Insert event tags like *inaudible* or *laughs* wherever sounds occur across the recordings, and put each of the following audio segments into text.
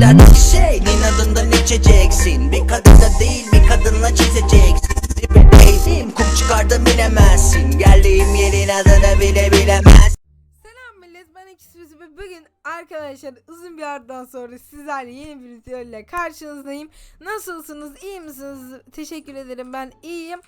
bir şeyin adından içeceksin Bir kadınla değil bir kadınla çizeceksin Zibildeyim kum çıkardım bilemezsin Geldiğim yerin adını bile bilemez Selam millet ben ve bugün arkadaşlar uzun bir aradan sonra sizlerle yeni bir video ile karşınızdayım. Nasılsınız iyi misiniz? Teşekkür ederim ben iyiyim.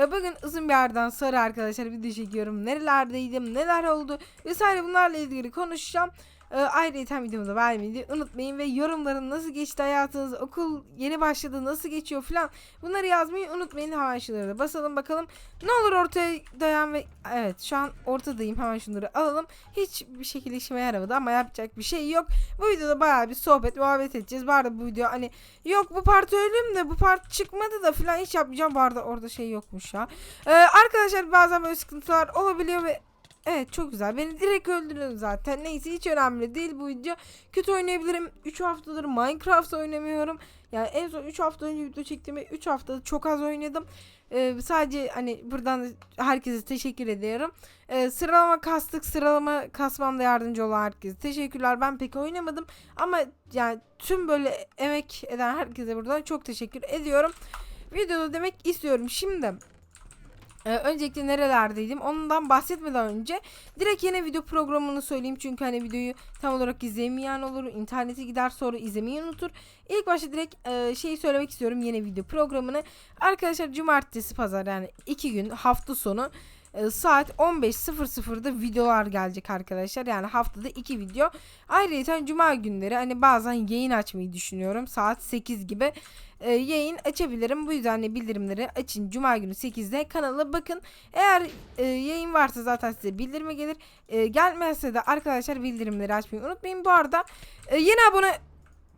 Ee, Bugün uzun bir aradan sonra arkadaşlar video çekiyorum. Nerelerdeydim neler oldu vesaire bunlarla ilgili konuşacağım. Ee, Ayrıca videomu beğenmeyi unutmayın ve yorumların nasıl geçti hayatınız, okul yeni başladı nasıl geçiyor falan bunları yazmayı unutmayın. Hemen şunları da basalım bakalım. Ne olur ortaya dayan ve evet şu an ortadayım hemen şunları alalım. Hiçbir şekilde işime yaramadı ama yapacak bir şey yok. Bu videoda bayağı bir sohbet muhabbet edeceğiz. Bu arada bu video hani yok bu part ölüm de bu part çıkmadı da falan hiç yapmayacağım. Bu arada orada şey yokmuş ya. Ee, arkadaşlar bazen böyle sıkıntılar olabiliyor ve Evet çok güzel. Beni direkt öldürün zaten. Neyse hiç önemli değil bu video. Kötü oynayabilirim. 3 haftadır Minecraft oynamıyorum. Yani en son 3 hafta önce video çektiğimde 3 haftada çok az oynadım. Ee, sadece hani buradan herkese teşekkür ediyorum. Ee, sıralama kastık. Sıralama kasmamda yardımcı olan herkese teşekkürler. Ben pek oynamadım. Ama yani tüm böyle emek eden herkese buradan çok teşekkür ediyorum. Videoda demek istiyorum. Şimdi ee, öncelikle nerelerdeydim? Ondan bahsetmeden önce direkt yeni video programını söyleyeyim. Çünkü hani videoyu tam olarak izleyemeyen olur internete gider sonra izlemeyi unutur. İlk başta direkt e, şeyi söylemek istiyorum yeni video programını. Arkadaşlar cumartesi pazar yani iki gün hafta sonu e, saat 15.00'da videolar gelecek arkadaşlar yani haftada iki video ayrıca cuma günleri hani bazen yayın açmayı düşünüyorum saat 8 gibi e, yayın açabilirim. Bu yüzden hani bildirimleri açın. Cuma günü 8'de kanala bakın. Eğer e, yayın varsa zaten size bildirime gelir. E, gelmezse de arkadaşlar bildirimleri açmayı unutmayın. Bu arada e, yeni abone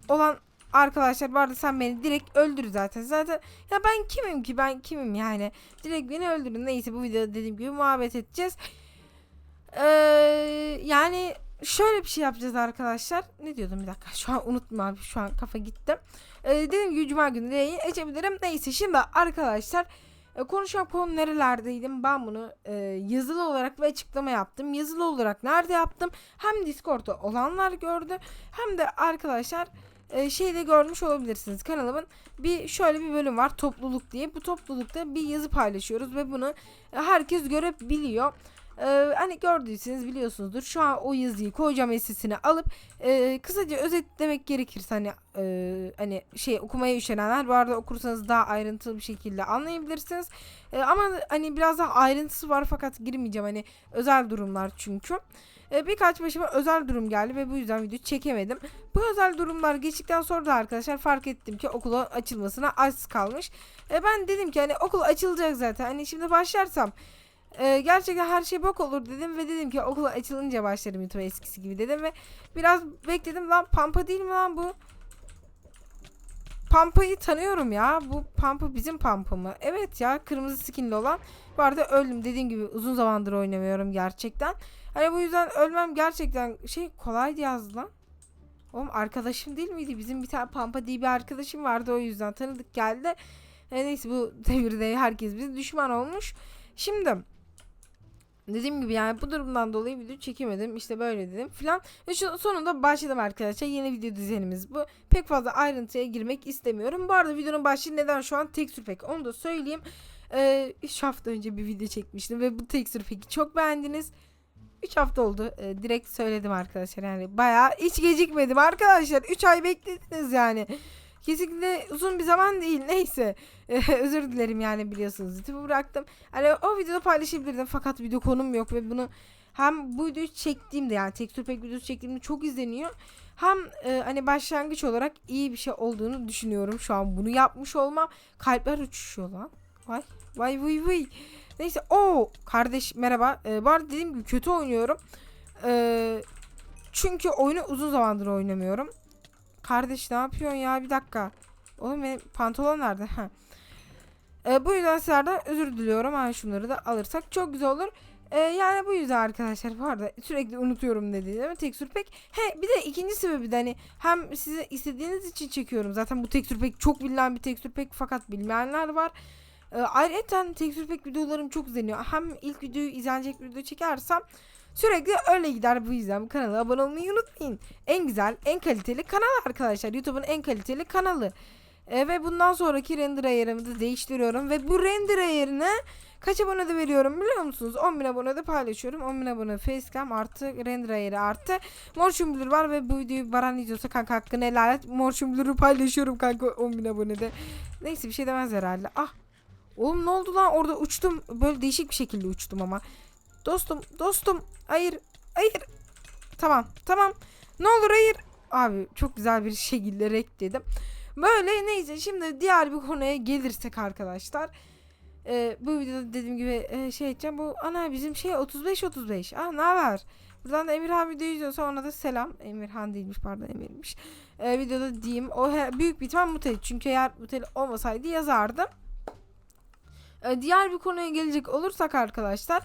olan arkadaşlar bu arada sen beni direkt öldür zaten. Zaten ya ben kimim ki ben kimim yani. Direkt beni öldürün. Neyse bu videoda dediğim gibi muhabbet edeceğiz. Ee, yani şöyle bir şey yapacağız arkadaşlar. Ne diyordum bir dakika. Şu an unutma abi. Şu an kafa gitti. Ee, dediğim gibi cuma günü yayın açabilirim. Neyse şimdi arkadaşlar e, konuşan konu nerelerdeydim? Ben bunu e, yazılı olarak ve açıklama yaptım. Yazılı olarak nerede yaptım? Hem Discord'da olanlar gördü hem de arkadaşlar e, şeyde görmüş olabilirsiniz. Kanalımın bir şöyle bir bölüm var topluluk diye. Bu toplulukta bir yazı paylaşıyoruz ve bunu e, herkes görebiliyor. Ee, hani gördüyseniz biliyorsunuzdur. Şu an o yazıyı koyacağım sesini alıp e, kısaca özetlemek gerekirse hani e, hani şey okumaya üşenenler bu arada okursanız daha ayrıntılı bir şekilde anlayabilirsiniz. E, ama hani biraz daha ayrıntısı var fakat girmeyeceğim hani özel durumlar çünkü. E, birkaç başıma özel durum geldi ve bu yüzden video çekemedim. Bu özel durumlar geçtikten sonra da arkadaşlar fark ettim ki okulun açılmasına az kalmış. E, ben dedim ki hani okul açılacak zaten. Hani şimdi başlarsam ee, gerçekten her şey bok olur dedim ve dedim ki okul açılınca başlarım YouTube eskisi gibi dedim ve biraz bekledim lan Pampa değil mi lan bu? Pampa'yı tanıyorum ya. Bu Pampa bizim Pampa mı? Evet ya kırmızı skinli olan. Bu arada öldüm dediğim gibi uzun zamandır oynamıyorum gerçekten. Hani bu yüzden ölmem gerçekten şey kolaydı yazdı lan. Oğlum arkadaşım değil miydi? Bizim bir tane Pampa diye bir arkadaşım vardı o yüzden tanıdık geldi. E, neyse bu *laughs* devirde herkes bize düşman olmuş. Şimdi Dediğim gibi yani bu durumdan dolayı video çekemedim. İşte böyle dedim filan. Ve şu sonunda başladım arkadaşlar. Yeni video düzenimiz bu. Pek fazla ayrıntıya girmek istemiyorum. Bu arada videonun başlığı neden şu an tekstür pek onu da söyleyeyim. Ee, 3 hafta önce bir video çekmiştim ve bu tekstür peki çok beğendiniz. 3 hafta oldu. Ee, direkt söyledim arkadaşlar. Yani bayağı hiç gecikmedim arkadaşlar. 3 ay beklediniz yani. Kesinlikle uzun bir zaman değil. *laughs* Neyse. *laughs* Özür dilerim yani biliyorsunuz. YouTube'u bıraktım. Hani o videoda paylaşabilirdim fakat video konum yok ve bunu hem bu videoyu çektiğimde yani tekstür pek videosu çektiğimde çok izleniyor. Hem e, hani başlangıç olarak iyi bir şey olduğunu düşünüyorum. Şu an bunu yapmış olmam. Kalpler uçuşuyor lan. Vay vay vay vay. Neyse o kardeş merhaba. E, bu arada dediğim gibi kötü oynuyorum. E, çünkü oyunu uzun zamandır oynamıyorum. Kardeş ne yapıyorsun ya bir dakika. Oğlum benim pantolon nerede? Ha. Ee, bu yüzden sizlerden özür diliyorum. Hani şunları da alırsak çok güzel olur. Ee, yani bu yüzden arkadaşlar bu arada sürekli unutuyorum dediğimi tekstür pek. He bir de ikinci sebebi de hani hem size istediğiniz için çekiyorum. Zaten bu tekstür pek çok bilinen bir tekstür pek fakat bilmeyenler var. Ee, ayrıca tekstür pek videolarım çok izleniyor. Hem ilk videoyu izlenecek video çekersem Sürekli öyle gider bu yüzden kanala abone olmayı unutmayın. En güzel, en kaliteli kanal arkadaşlar. YouTube'un en kaliteli kanalı. E, ve bundan sonraki render ayarımı da değiştiriyorum. Ve bu render ayarına kaç abone de veriyorum biliyor musunuz? 10.000 abone de paylaşıyorum. 10.000 abone facecam artı render ayarı artı. Motion Blur var ve bu videoyu Baran izliyorsa kanka hakkını helal et. Motion Blur'u paylaşıyorum kanka 10.000 abonede. Neyse bir şey demez herhalde. Ah. Oğlum ne oldu lan orada uçtum. Böyle değişik bir şekilde uçtum ama. Dostum dostum. Hayır. Hayır. Tamam tamam. Ne olur hayır. Abi çok güzel bir şekilde rek dedim. Böyle neyse şimdi diğer bir konuya gelirsek arkadaşlar. Ee, bu videoda dediğim gibi e, şey edeceğim. Bu ana bizim şey 35 35. Ah ne haber? Buradan da Emirhan video izliyorsa ona da selam. Emirhan değilmiş pardon Emir'miş. Ee, videoda diyeyim. O he- büyük bir ihtimal muteli. Çünkü eğer muteli olmasaydı yazardım. Ee, diğer bir konuya gelecek olursak arkadaşlar.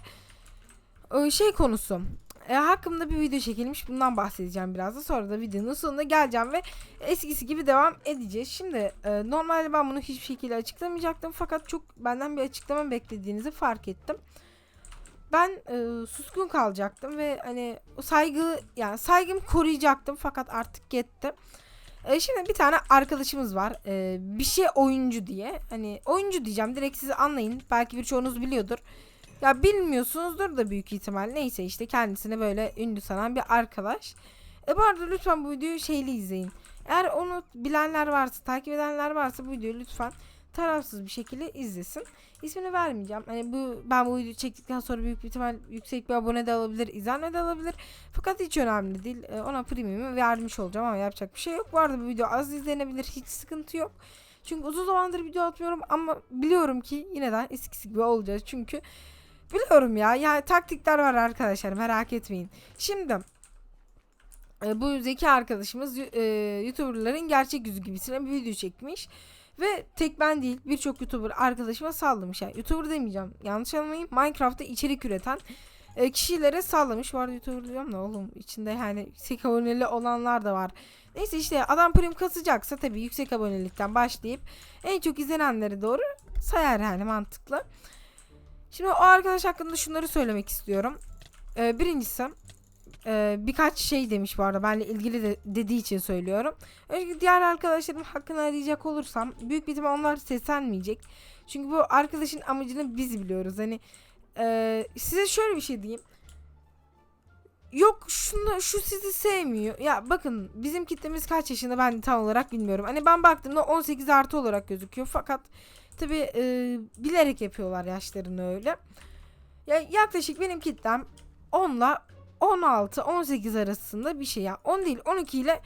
Şey konusu. E, hakkımda bir video çekilmiş. Bundan bahsedeceğim biraz da. Sonra da videonun sonuna geleceğim ve eskisi gibi devam edeceğiz. Şimdi e, normalde ben bunu hiçbir şekilde açıklamayacaktım. Fakat çok benden bir açıklama beklediğinizi fark ettim. Ben e, suskun kalacaktım ve hani saygı yani saygımı koruyacaktım fakat artık yetti. E, şimdi bir tane arkadaşımız var. E, bir şey oyuncu diye. Hani oyuncu diyeceğim. Direkt siz anlayın. Belki birçoğunuz biliyordur. Ya bilmiyorsunuzdur da büyük ihtimal. Neyse işte kendisini böyle ünlü sanan bir arkadaş. E bu arada lütfen bu videoyu şeyli izleyin. Eğer onu bilenler varsa, takip edenler varsa bu videoyu lütfen tarafsız bir şekilde izlesin. İsmini vermeyeceğim. Hani bu ben bu videoyu çektikten sonra büyük bir ihtimal yüksek bir abone de alabilir, izlenme de alabilir. Fakat hiç önemli değil. E, Ona premium'u vermiş olacağım ama yapacak bir şey yok. Bu arada bu video az izlenebilir. Hiç sıkıntı yok. Çünkü uzun zamandır video atmıyorum ama biliyorum ki yine de eskisi gibi olacağız. Çünkü biliyorum ya. Yani taktikler var arkadaşlar merak etmeyin. Şimdi e, bu zeki arkadaşımız e, YouTuber'ların gerçek yüzü gibisine bir video çekmiş. Ve tek ben değil birçok YouTuber arkadaşıma sallamış. Yani YouTuber demeyeceğim yanlış anlamayın. Minecraft'ta içerik üreten e, kişilere sallamış. Arada YouTuber diyorum da oğlum içinde yani yüksek aboneli olanlar da var. Neyse işte adam prim kasacaksa tabii yüksek abonelikten başlayıp en çok izlenenlere doğru sayar yani mantıklı. Şimdi o arkadaş hakkında şunları söylemek istiyorum. Ee, birincisi e, birkaç şey demiş bu arada benle ilgili de dediği için söylüyorum. Öncelikle diğer arkadaşlarım hakkını arayacak olursam büyük bir ihtimal onlar seslenmeyecek. Çünkü bu arkadaşın amacını biz biliyoruz. Hani e, size şöyle bir şey diyeyim. Yok şunu şu sizi sevmiyor. Ya bakın bizim kitlemiz kaç yaşında ben tam olarak bilmiyorum. Hani ben baktığımda 18 artı olarak gözüküyor. Fakat tabi bilerek yapıyorlar yaşlarını öyle. Ya yaklaşık benim kitlem 10 ile 16 18 arasında bir şey ya. 10 değil 12 ile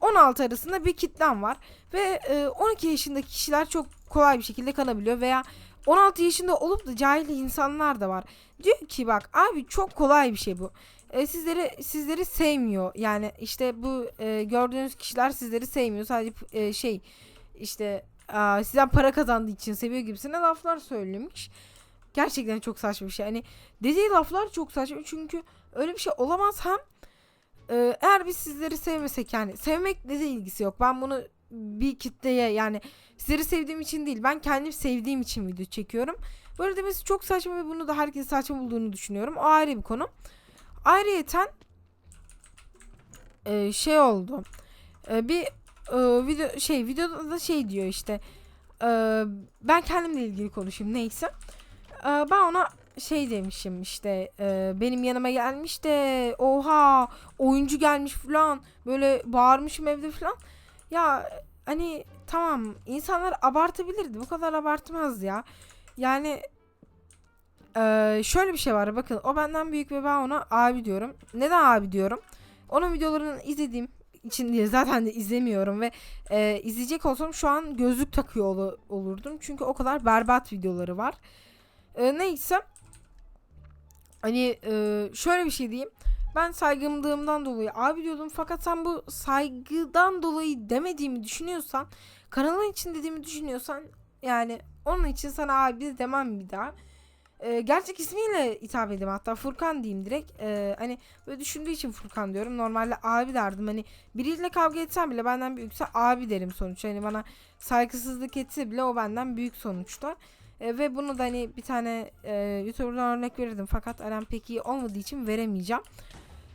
16 arasında bir kitlem var ve e, 12 yaşındaki kişiler çok kolay bir şekilde kanabiliyor veya 16 yaşında olup da cahil insanlar da var. Diyor ki bak abi çok kolay bir şey bu. E, sizleri sizleri sevmiyor. Yani işte bu e, gördüğünüz kişiler sizleri sevmiyor. Sadece e, şey işte aa, sizden para kazandığı için seviyor gibisine laflar söylemiş. Gerçekten çok saçma bir şey. Hani dediği laflar çok saçma çünkü öyle bir şey olamaz hem e, eğer biz sizleri sevmesek yani sevmekle de ilgisi yok. Ben bunu bir kitleye yani sizleri sevdiğim için değil ben kendim sevdiğim için video çekiyorum. Böyle demesi çok saçma ve bunu da herkes saçma bulduğunu düşünüyorum. O ayrı bir konu. Ayrıyeten e, şey oldu. E, bir e, video şey videoda da şey diyor işte. e, ben kendimle ilgili konuşayım neyse. E, ben ona şey demişim işte e, benim yanıma gelmiş de oha oyuncu gelmiş falan böyle bağırmışım evde falan. Ya hani tamam insanlar abartabilirdi bu kadar abartmaz ya. Yani ee, şöyle bir şey var bakın o benden büyük ve ben ona abi diyorum. Neden abi diyorum? Onun videolarını izlediğim için diye zaten de izlemiyorum ve e, izleyecek olsam şu an gözlük takıyor olu- olurdum. Çünkü o kadar berbat videoları var. E, neyse. Hani e, şöyle bir şey diyeyim. Ben saygımdığımdan dolayı abi diyordum fakat sen bu saygıdan dolayı demediğimi düşünüyorsan kanalın için dediğimi düşünüyorsan yani onun için sana abi demem bir daha. Ee, gerçek ismiyle hitap edeyim hatta Furkan diyeyim direkt. Ee, hani böyle düşündüğü için Furkan diyorum. Normalde abi derdim. Hani biriyle kavga etsem bile benden büyükse abi derim sonuçta. Hani bana saygısızlık etse bile o benden büyük sonuçta. E, ve bunu da hani bir tane e, YouTuber'dan örnek verirdim fakat aram pek iyi olmadığı için veremeyeceğim.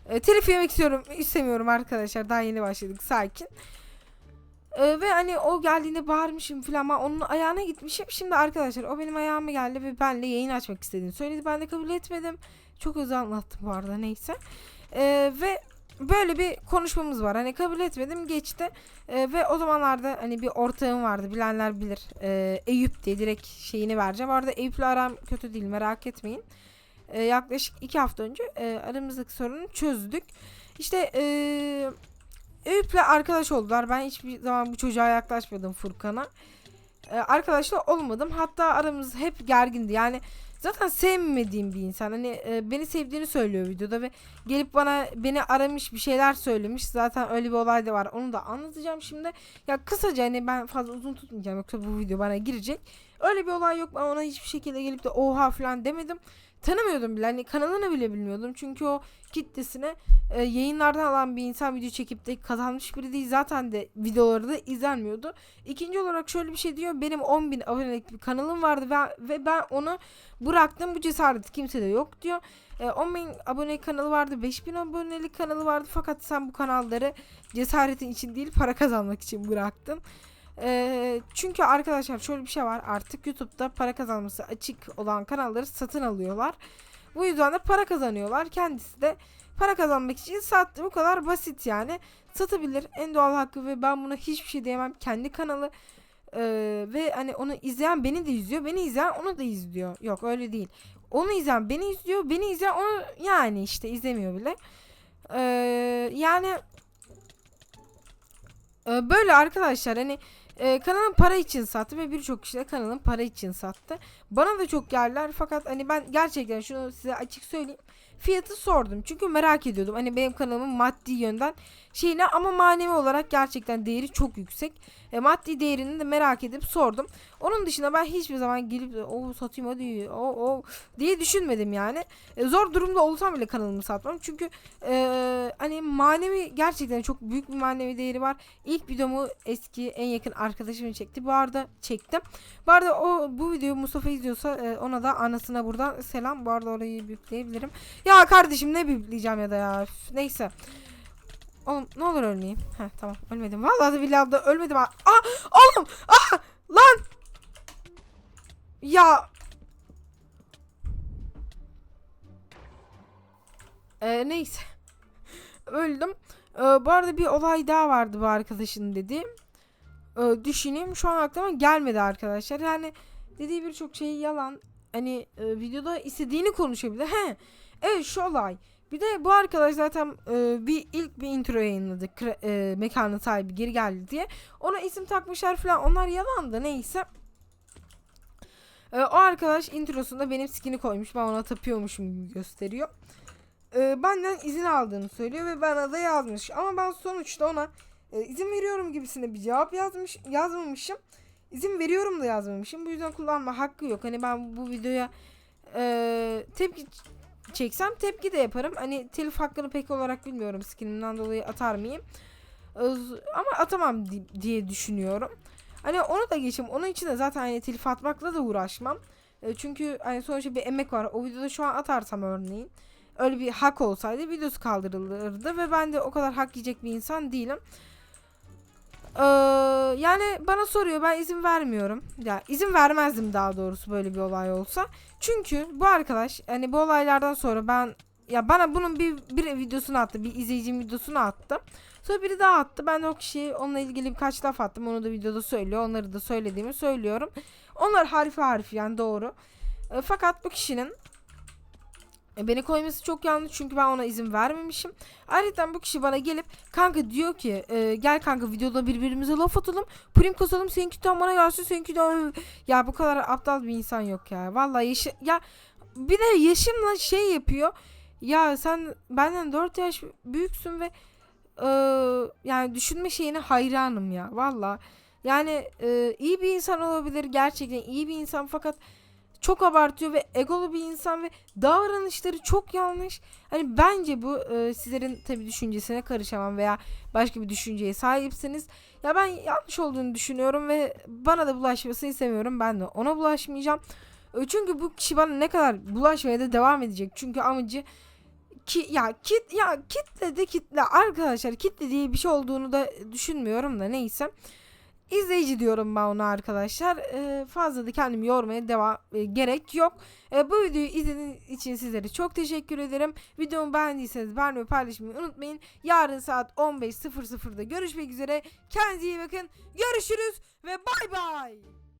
E, telif yemek istiyorum, istemiyorum arkadaşlar. Daha yeni başladık, sakin. E, ve hani o geldiğinde bağırmışım falan ama onun ayağına gitmişim. Şimdi arkadaşlar o benim ayağıma geldi ve benle yayın açmak istediğini söyledi. Ben de kabul etmedim. Çok özel anlattım bu arada neyse. E, ve böyle bir konuşmamız var. Hani kabul etmedim geçti. E, ve o zamanlarda hani bir ortağım vardı bilenler bilir. E, Eyüp diye direkt şeyini vereceğim. Orada Eyüp'le aram kötü değil merak etmeyin. E, yaklaşık iki hafta önce e, aramızdaki sorunu çözdük. İşte e, Eyüp'le arkadaş oldular. Ben hiçbir zaman bu çocuğa yaklaşmadım Furkan'a. E, arkadaşla olmadım. Hatta aramız hep gergindi. Yani zaten sevmediğim bir insan. Hani e, beni sevdiğini söylüyor videoda ve gelip bana beni aramış bir şeyler söylemiş. Zaten öyle bir olay da var. Onu da anlatacağım şimdi. Ya kısaca hani ben fazla uzun tutmayacağım yoksa bu video bana girecek. Öyle bir olay yok. Ben ona hiçbir şekilde gelip de oha falan demedim. Tanımıyordum bile. Hani kanalını bile bilmiyordum. Çünkü o kitlesine e, yayınlardan alan bir insan video çekip de kazanmış biri değil. Zaten de videoları da izlenmiyordu. İkinci olarak şöyle bir şey diyor. Benim 10.000 abonelik bir kanalım vardı ve, ve ben onu bıraktım. Bu cesaret kimsede yok diyor. E, 10.000 abonelik kanalı vardı. 5.000 abonelik kanalı vardı. Fakat sen bu kanalları cesaretin için değil para kazanmak için bıraktın. Ee, çünkü arkadaşlar şöyle bir şey var artık YouTube'da para kazanması açık olan kanalları satın alıyorlar. Bu yüzden de para kazanıyorlar. Kendisi de para kazanmak için sattı. Bu kadar basit yani. Satabilir en doğal hakkı ve ben buna hiçbir şey diyemem. Kendi kanalı ee, ve hani onu izleyen beni de izliyor. Beni izleyen onu da izliyor. Yok öyle değil. Onu izleyen beni izliyor. Beni izleyen onu yani işte izlemiyor bile. Ee, yani ee, böyle arkadaşlar hani e, kanalın para için sattı ve birçok kişi de kanalın para için sattı. Bana da çok geldiler fakat hani ben gerçekten şunu size açık söyleyeyim. Fiyatı sordum çünkü merak ediyordum. Hani benim kanalımın maddi yönden şeyine ama manevi olarak gerçekten değeri çok yüksek. E, maddi değerini de merak edip sordum. Onun dışında ben hiçbir zaman gelip o satayım hadi o o diye düşünmedim yani. E, zor durumda olsam bile kanalımı satmam. Çünkü e, hani manevi gerçekten çok büyük bir manevi değeri var. İlk videomu eski en yakın arkadaşım çekti. Bu arada çektim. Bu arada o bu videoyu Mustafa izliyorsa e, ona da anasına buradan selam. Bu arada orayı büyükleyebilirim. Ya kardeşim ne büyükleyeceğim ya da ya. Üf, neyse. Oğlum ne olur ölmeyeyim. Heh tamam ölmedim. Vallahi billahi de ölmedim. ha. Ah oğlum ah lan. Ya. Ee, neyse. Öldüm. Ee, bu arada bir olay daha vardı bu arkadaşın dediğim. Ee, düşüneyim şu an aklıma gelmedi arkadaşlar. Yani dediği birçok şey yalan. Hani e, videoda istediğini konuşabilir. He. Evet şu olay. Bir de bu arkadaş zaten e, bir ilk bir intro yayınladı. E, mekanın sahibi geri geldi diye. Ona isim takmışlar falan. Onlar yalandı neyse. E, o arkadaş introsunda benim skin'i koymuş. Ben ona tapıyormuşum gibi gösteriyor. E, benden izin aldığını söylüyor ve bana da yazmış. Ama ben sonuçta ona e, izin veriyorum gibisine bir cevap yazmış yazmamışım. İzin veriyorum da yazmamışım. Bu yüzden kullanma hakkı yok. Hani ben bu videoya e, tepki çeksem tepki de yaparım. Hani telif hakkını pek olarak bilmiyorum. Skinimden dolayı atar mıyım? Öz- Ama atamam di- diye düşünüyorum. Hani onu da geçeyim. Onun için de zaten hani telif atmakla da uğraşmam. E, çünkü hani sonuçta bir emek var. O videoda şu an atarsam örneğin. Öyle bir hak olsaydı videosu kaldırılırdı ve ben de o kadar hak yiyecek bir insan değilim. Ee, yani bana soruyor ben izin vermiyorum. Ya izin vermezdim daha doğrusu böyle bir olay olsa. Çünkü bu arkadaş hani bu olaylardan sonra ben ya bana bunun bir bir videosunu attı. Bir izleyicinin videosunu attı. Sonra biri daha attı. Ben o kişiye onunla ilgili birkaç laf attım. Onu da videoda söylüyor. Onları da söylediğimi söylüyorum. Onlar harfi harfi yani doğru. E, fakat bu kişinin beni koyması çok yanlış çünkü ben ona izin vermemişim. Ayrıca bu kişi bana gelip kanka diyor ki e, gel kanka videoda birbirimize laf atalım. Prim kasalım seninki de bana gelsin seninki de ya bu kadar aptal bir insan yok ya. Vallahi yaşı ya bir de yaşımla şey yapıyor. Ya sen benden 4 yaş büyüksün ve e, yani düşünme şeyine hayranım ya. Vallahi yani e, iyi bir insan olabilir gerçekten iyi bir insan fakat çok abartıyor ve egolu bir insan ve davranışları çok yanlış. Hani bence bu e, sizlerin tabii düşüncesine karışamam veya başka bir düşünceye sahipsiniz. Ya ben yanlış olduğunu düşünüyorum ve bana da bulaşmasını istemiyorum. Ben de ona bulaşmayacağım. E, Çünkü bu kişi bana ne kadar bulaşmaya da devam edecek. Çünkü amacı ki ya kit ya kitle de kitle arkadaşlar kitle diye bir şey olduğunu da düşünmüyorum da neyse. İzleyici diyorum ben ona arkadaşlar. E, fazla da kendimi yormaya devam e, gerek yok. E, bu videoyu izlediğiniz için sizlere çok teşekkür ederim. Videomu beğendiyseniz beğenmeyi paylaşmayı unutmayın. Yarın saat 15.00'da görüşmek üzere. Kendinize iyi bakın. Görüşürüz ve bay bay.